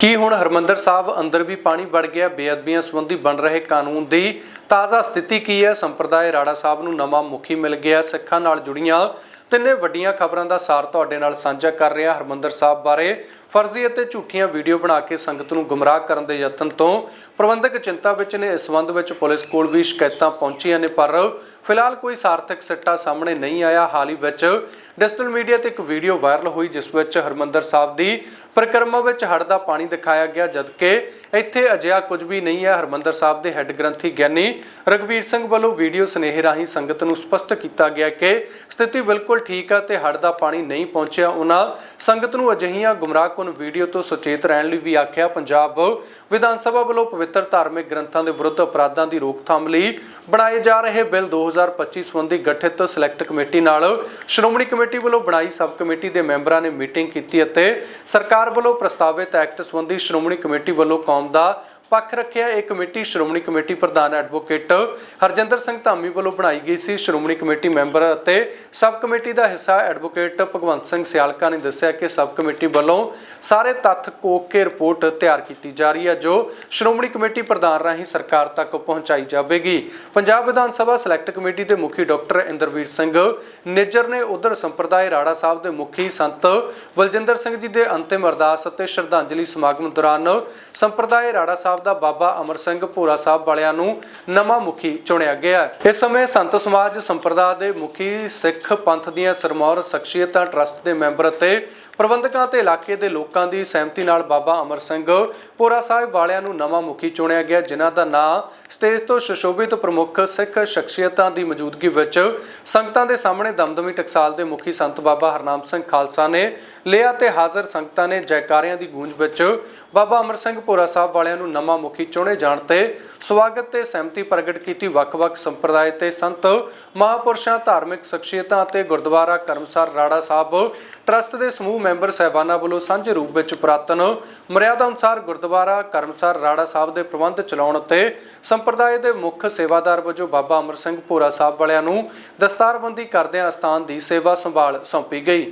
ਕੀ ਹੁਣ ਹਰਮੰਦਰ ਸਾਹਿਬ ਅੰਦਰ ਵੀ ਪਾਣੀ ਵੜ ਗਿਆ? ਬੇਅਦਬੀਆਂ ਸੰਬੰਧੀ ਬਣ ਰਹੇ ਕਾਨੂੰਨ ਦੀ ਤਾਜ਼ਾ ਸਥਿਤੀ ਕੀ ਹੈ? ਸੰਪਰਦਾਇ ਰਾੜਾ ਸਾਹਿਬ ਨੂੰ ਨਵਾਂ ਮੁਖੀ ਮਿਲ ਗਿਆ। ਸਿੱਖਾਂ ਨਾਲ ਜੁੜੀਆਂ ਤਿੰਨੇ ਵੱਡੀਆਂ ਖਬਰਾਂ ਦਾ ਸਾਰ ਤੁਹਾਡੇ ਨਾਲ ਸਾਂਝਾ ਕਰ ਰਿਹਾ ਹਰਮੰਦਰ ਸਾਹਿਬ ਬਾਰੇ। ਫਰਜ਼ੀ ਅਤੇ ਝੂਠੀਆਂ ਵੀਡੀਓ ਬਣਾ ਕੇ ਸੰਗਤ ਨੂੰ ਗੁੰਮਰਾਹ ਕਰਨ ਦੇ ਯਤਨ ਤੋਂ ਪ੍ਰਬੰਧਕ ਚਿੰਤਾ ਵਿੱਚ ਨੇ। ਇਸ ਸੰਬੰਧ ਵਿੱਚ ਪੁਲਿਸ ਕੋਲ ਵੀ ਸ਼ਿਕਾਇਤਾਂ ਪਹੁੰਚੀਆਂ ਨੇ, ਪਰ ਫਿਲਹਾਲ ਕੋਈ ਸਾਰਥਕ ਸਿੱਟਾ ਸਾਹਮਣੇ ਨਹੀਂ ਆਇਆ। ਹਾਲ ਹੀ ਵਿੱਚ ਡਿਜੀਟਲ ਮੀਡੀਆ ਤੇ ਇੱਕ ਵੀਡੀਓ ਵਾਇਰਲ ਹੋਈ, ਜਿਸ ਵਿੱਚ ਹਰਮੰਦਰ ਸਾਹਿਬ ਦੀ ਪਰਿਕਰਮਾ ਵਿੱਚ ਹੜ੍ਹ ਦਾ ਪਾਣੀ ਦਿਖਾਇਆ ਗਿਆ, ਜਦਕਿ ਇੱਥੇ ਅਜਿਹਾ ਕੁਝ ਵੀ ਨਹੀਂ ਹੈ। ਹਰਮੰਦਰ ਸਾਹਿਬ ਦੇ ਹੈੱਡ ਗ੍ਰੰਥੀ ਗਿਆਨੀ ਰਗਵੀਰ ਸਿੰਘ ਵੱਲੋਂ ਵੀਡੀਓ ਸੁਨੇਹੇ ਰਾਹੀਂ ਸੰਗਤ ਨੂੰ ਸਪਸ਼ਟ ਕੀਤਾ ਗਿਆ ਕਿ ਸਥਿਤੀ ਬਿਲਕੁਲ ਠੀਕ ਹੈ ਤੇ ਹੜ੍ਹ ਦਾ ਪਾਣੀ ਨਹੀਂ ਪਹੁੰਚਿਆ। ਉਹਨਾਂ ਸੰਗਤ ਨੂੰ ਅਜਿਹੀਆਂ ਗੁੰਮਰਾਹਕੁਨ ਵੀਡੀਓ ਤੋਂ ਸੁਚੇਤ ਰਹਿਣ ਲਈ ਵੀ ਆਖਿਆ, ਪੰਜਾਬ ਵਿਧਾਨ ਸਭਾ ਵੱਲੋਂ ਪਵਿੱਤਰ ਧਾਰਮਿਕ ਗ੍ਰੰਥਾਂ ਦੇ ਵਿਰੁੱਧ ਅਪਰਾਧਾਂ ਦੀ ਰੋਕਥਾਮ ਲਈ ਬਣਾਏ ਜਾ ਰਹੇ ਬਿੱਲ 2025 ਸੰਬੰਧੀ ਗਠਿਤ ਸਿਲੈਕਟ ਕਮੇਟੀ ਨਾਲ ਸ਼੍ਰੋਮਣੀ ਕਮੇਟੀ ਵੱਲੋਂ ਬਣਾਈ ਸਬ ਕਮੇਟੀ ਦੇ ਮੈਂਬਰਾਂ ਨੇ ਮੀਟਿੰਗ ਕੀਤੀ ਅਤੇ ਸਰਕਾਰ ਵੱਲੋਂ ਪ੍ਰਸਤਾਵਿਤ ਐਕਟ ਸੰਬੰਧੀ ਸ਼੍ਰੋਮਣੀ ਕਮੇਟੀ ਵੱਲੋਂ ਕੌਮ ਦਾ ਪੱਖ ਰੱਖਿਆ, ਇਹ ਕਮੇਟੀ ਸ਼੍ਰੋਮਣੀ ਕਮੇਟੀ ਪ੍ਰਧਾਨ ਐਡਵੋਕੇਟ ਹਰਜਿੰਦਰ ਸਿੰਘ ਧਾਮੀ ਵੱਲੋਂ ਬਣਾਈ ਗਈ ਸੀ ਸ਼੍ਰੋਮਣੀ ਕਮੇਟੀ ਮੈਂਬਰ ਅਤੇ ਸਬ ਕਮੇਟੀ ਦਾ ਹਿੱਸਾ ਐਡਵੋਕੇਟ ਭਗਵੰਤ ਸਿੰਘ ਸਿਆਲਕਾ ਨੇ ਦੱਸਿਆ ਕਿ ਸਬ ਕਮੇਟੀ ਵੱਲੋਂ ਸਾਰੇ ਤੱਥ ਕੋਕ ਕੇ ਰਿਪੋਰਟ ਤਿਆਰ ਕੀਤੀ ਜਾ ਰਹੀ ਹੈ, ਜੋ ਸ਼੍ਰੋਮਣੀ ਕਮੇਟੀ ਪ੍ਰਧਾਨ ਰਾਹੀਂ ਸਰਕਾਰ ਤੱਕ ਪਹੁੰਚਾਈ ਜਾਵੇਗੀ। ਪੰਜਾਬ ਵਿਧਾਨ ਸਭਾ ਸਿਲੈਕਟ ਕਮੇਟੀ ਦੇ ਮੁਖੀ ਡਾਕਟਰ ਇੰਦਰਵੀਰ ਸਿੰਘ ਨਿੱਜਰ ਨੇ ਉਧਰ ਸੰਪਰਦਾਇ ਰਾੜਾ ਸਾਹਿਬ ਦੇ ਮੁਖੀ ਸੰਤ ਬਲਜਿੰਦਰ ਸਿੰਘ ਜੀ ਦੇ ਅੰਤਿਮ ਅਰਦਾਸ ਅਤੇ ਸ਼ਰਧਾਂਜਲੀ ਸਮਾਗਮ ਦੌਰਾਨ ਸੰਪਰਦਾਇ ਰਾੜਾ ਸਾਹਿਬ ਦਾ ਬਾਬਾ ਅਮਰ ਸਿੰਘ ਭੋਰਾ ਸਾਹਿਬ ਵਾਲਿਆਂ ਨੂੰ ਨਵਾਂ ਮੁਖੀ ਚੁਣਿਆ ਗਿਆ ਹੈ। ਇਸ ਸਮੇਂ ਸੰਤ ਸਮਾਜ ਸੰਪਰਦਾ ਦੇ ਮੁਖੀ ਸਿੱਖ ਪੰਥ ਦੀਆਂ ਸਰਮੌਰ ਸ਼ਖਸੀਅਤਾਂ ਟਰਸਟ ਦੇ ਮੈਂਬਰ ਅਤੇ ਪ੍ਰਬੰਧਕਾਂ ਤੇ ਇਲਾਕੇ ਦੇ ਲੋਕਾਂ ਦੀ ਸਹਿਮਤੀ ਨਾਲ ਬਾਬਾ ਅਮਰ ਸਿੰਘ ਪੋਰਾ ਸਾਹਿਬ ਵਾਲਿਆਂ ਨੂੰ ਨਵਾਂ ਮੁਖੀ ਚੁਣਿਆ ਗਿਆ, ਜਿਨ੍ਹਾਂ ਦਾ ਨਾਂ ਸਟੇਜ ਤੋਂ ਸੁਸ਼ੋਭਿਤ ਪ੍ਰਮੁੱਖ ਸਿੱਖ ਸ਼ਖਸੀਅਤਾਂ ਦੀ ਮੌਜੂਦਗੀ ਵਿੱਚ ਸੰਗਤਾਂ ਦੇ ਸਾਹਮਣੇ ਦਮਦਮੀ ਟਕਸਾਲ ਦੇ ਮੁਖੀ ਸੰਤ ਬਾਬਾ ਹਰਨਾਮ ਸਿੰਘ ਖਾਲਸਾ ਨੇ ਲਿਆ ਤੇ ਹਾਜ਼ਰ ਸੰਗਤਾਂ ਨੇ ਜੈਕਾਰਿਆਂ ਦੀ ਗੂੰਜ ਵਿੱਚ ਬਾਬਾ ਅਮਰ ਸਿੰਘ ਪੋਰਾ ਸਾਹਿਬ ਵਾਲਿਆਂ ਨੂੰ ਨਵਾਂ ਮੁਖੀ ਚੁਣੇ ਜਾਣ ਤੇ ਸਵਾਗਤ ਤੇ ਸਹਿਮਤੀ ਪ੍ਰਗਟ ਕੀਤੀ। ਵੱਖ-ਵੱਖ ਸੰਪਰਦਾਇ ਤੇ ਸੰਤ ਮਹਾਪੁਰਸ਼ਾਂ, ਧਾਰਮਿਕ ਸ਼ਖਸੀਅਤਾਂ ਅਤੇ ਗੁਰਦੁਆਰਾ ਕਰਮਸਰ ਰਾੜਾ ਸਾਹਿਬ ਟਰਸਟ ਦੇ ਸਮੂਹ ਮੈਂਬਰ ਸਹਿਬਾਨਾਂ ਵੱਲੋਂ ਸਾਂਝੇ ਰੂਪ ਵਿੱਚ ਪ੍ਰਾਤਨ ਮਰਿਆਦਾ ਅਨੁਸਾਰ ਗੁਰਦੁਆਰਾ ਕਰਮਸਰ ਰਾੜਾ ਸਾਹਿਬ ਦੇ ਪ੍ਰਬੰਧ ਚਲਾਉਣ ਅਤੇ ਸੰਪਰਦਾਇ ਦੇ ਮੁੱਖ ਸੇਵਾਦਾਰ ਵਜੋਂ ਬਾਬਾ ਅਮਰ ਸਿੰਘ ਭੋਰਾ ਸਾਹਿਬ ਵਾਲਿਆਂ ਨੂੰ ਦਸਤਾਰਬੰਦੀ ਕਰਦਿਆਂ ਅਸਥਾਨ ਦੀ ਸੇਵਾ ਸੰਭਾਲ ਸੌਂਪੀ ਗਈ।